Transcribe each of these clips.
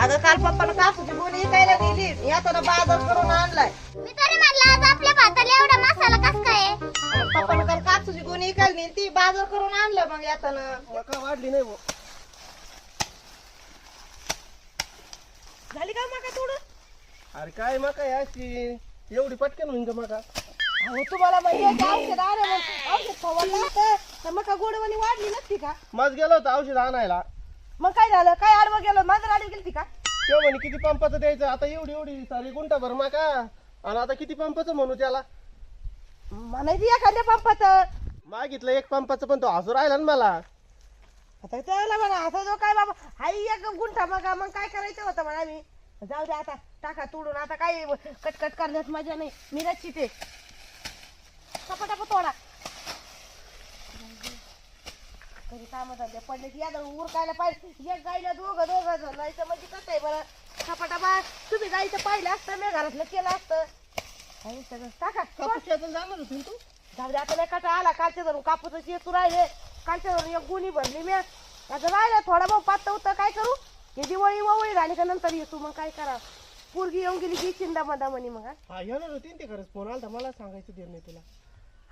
अगं काल पप्पानं कापूची गोणी इकायला याचा बाजार करून आणलाय. मी तरी म्हटलं आज आपल्या भाताला एवढा मसाला कस काय आहे? मग पप्पानं काल कापसूची गोणी इकायला नेली ती बाजार करून आणलं मग यातानं. मका वाढली नाही. झाली का मका थोडं अरे काय मका आहे अशी? एवढी पटकन होईन का मका? अहो तुम्हाला म्हणजे औषध आलं मग औषध फवारलं तर मका गोडवानी वाढली नसती का? मग गेलो होतो औषध आणायला. मग काय झालं? काय आडवं गेलं? माझं आडवी गेली का? तेव्हा म्हणे किती पंपाचं द्यायचं? आता एवढी एवढी सारी गुंटा भर मका. आणि आता किती पंपाचं म्हणू त्याला? म्हणायची एखाद्या पंपाचं. मागितलं एक पंपाचं पण तो हसू राहिला ना मला. आता त्याला म्हणा असं जो काय बाबा हाई एक गुंठा मग मग काय करायचं होतं म्हणा मी जाऊ दे आता टाका तोडून. आता काय कटकट करण्यात मजा नाही. मी रच्ची ते टपा तोडा. घरी काम धंदे पडले की यादा उरकायला पाहिजे. एक गाईला दोघं दोघं तर म्हणजे कसं आहे बरं? टपाटपा तुम्ही गाईचं पाहिलं असतं मी घरातलं केलं असतं. काही सगळं टाका. कापूस जाणार होती तू? जाऊ दे आता नाही कटा आला कालच्या धरून कापूसाची येतू राहिले. कालच्या धरून एक गुणी भरली मी. आता राहिलं थोडा भाऊ पात होतं काय करू? हे दिवाळी ववळी झाली का नंतर येतो मग काय करा पोरगी येऊन गेली की चिंदा मधा म्हणे मग हा? येणार होती ना ते खरंच. फोन आला मला सांगायचं दे नाही तुला.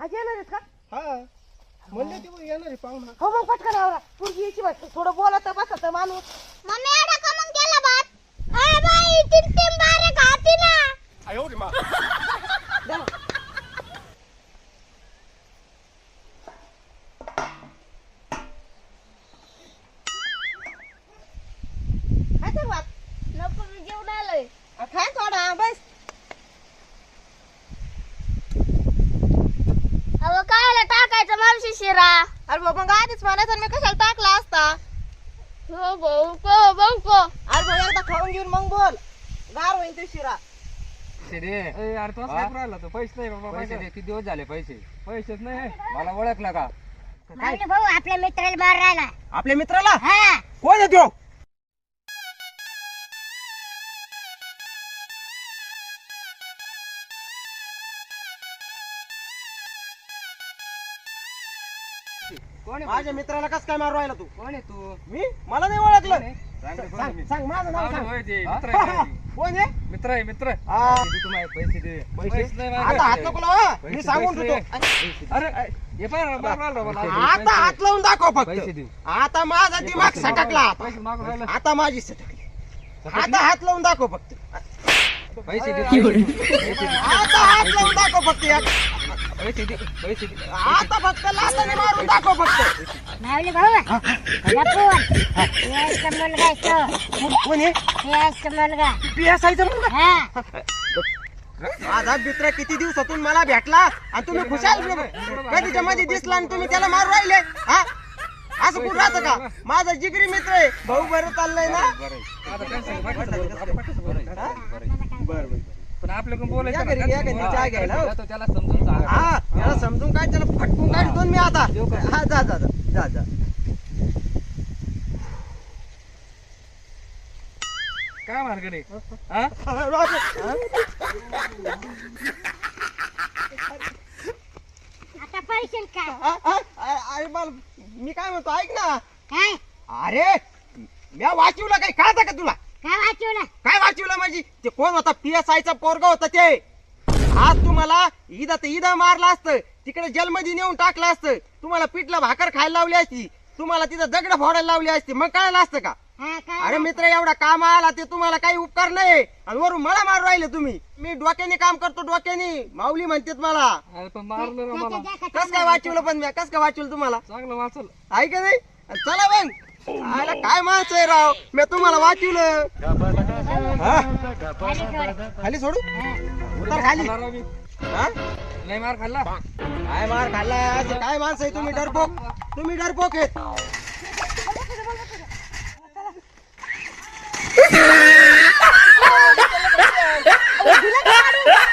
आज येणार आहेत का? हा. म्हणले ते येणार आहे पाहुणा. हो मग पटकन आवरा. पोरगी यायची बस थोडं बोलत बसत माणूस. मम्मी एवढा का मग केला भात अरे बाई तीन तीन बारे खाती ना द्या ना. काय ते वाट? नको मी जेवण आलोय आ, खाय थोडा बस अहो काय शिरा अरे बाबा मग आधीच म्हणायचं मी कशाला टाकला असता? हो भाऊ पो भाऊ पो. अरे भाऊ एकदा खाऊन घेऊन मग बोल. गार होईल ते शिरा अरे तो काय राहिला तो. पैसे नाही बाबा पैसे दे किती दिवस झाले पैसे? पैसेच नाही. मला ओळखला का? भाऊ आपल्या मित्राला मार राहिला. आपल्या मित्राला? हा. कोण आहे तो? कोण आहे माझ्या मित्राला कस काय मारू राहिला तू कोण आहे तू मी मला नाही ओळखलं सांग रे, कोण आहे सांग मी? सांग माझं नाव सांग होय ते? मित्र आहे. कोण आहे मित्र आहे मित्र हा. दे तू माझे पैसे दे पैसे नाही आता हात नको लावा. मी सांगून पैसे ठेवतो. अरे हे पाय राहिला. आता हात लावून दाखव पैसे फक्त दे. आता माझा दिमाग सटकला आता. पैसे मागून राहिला. आता माझी सटकली आता हात लावून दाखव फक्त पैसे दे पैसे आता हात लावून दाखव फक्त. आता फक्त लाताने मारून दाखव फक्त. मावली भाऊ. लपून यायचा मुलगा आहे तो. कोण आहे? यायचा मुलगा. पियासाईचा मुलगा? हा. माझा मित्र किती दिवसातून मला भेटला आणि तुम्ही खुशाल कधीच्या मध्ये दिसला आणि तुम्ही त्याला मारू राहिले. हा? असं कुठं राहतं का? माझा जिगरी मित्र आहे. भाऊ बरं चाललंय ना? बरं बरं. पण आपल्याकडून बोलायचं या घरी. या घरी, चहा घ्यायला, हो. जातो त्याला समजून सांग हा त्याला समजून काय त्याला फटकून काढतो मी आता. हा जा जा जा जा जा. काय मार्ग रे? हा? आता पैसे काय? आ, आ, आ, अरे बाल मी काय म्हणतो ऐक ना. काय? अरे मी वाचवलं काही कळतं का तुला? काय वाचवलं? काय वाचवलं माझी ते कोण होता? पी एस आयचा पोरगा होता ते. आज तुम्हाला ईदा तर ईदा मारलं असतं. तिकडे जेलमध्ये नेऊन टाकलं असतं. तुम्हाला पिठलं भाकर खायला लावली असती. तुम्हाला तिथं दगड फोडायला लावली असती. मग कळलं असतं का? हा काय अरे मित्र एवढा काम आला ते तुम्हाला काही उपकार नाही. आणि वरून मला मारू राहिले तुम्ही. मी डोक्याने काम करतो डोक्याने. माऊली म्हणतात मला. अरे पण मारलं ना मला. कस काय वाचवलं पण मी? कस काय वाचवलं तुम्हाला? चांगलं वाचल. ऐक नाही. चला मग. आयला काय माणसं आहे राव? मी तुम्हाला वाचवलं. हा? खाली सोडू? उतर खाली. हा? नाही मार खाल्ला. काय मार खाल्ला? असे काय माणसं आहे तुम्ही डरपोक? तुम्ही डरपोक आहेत.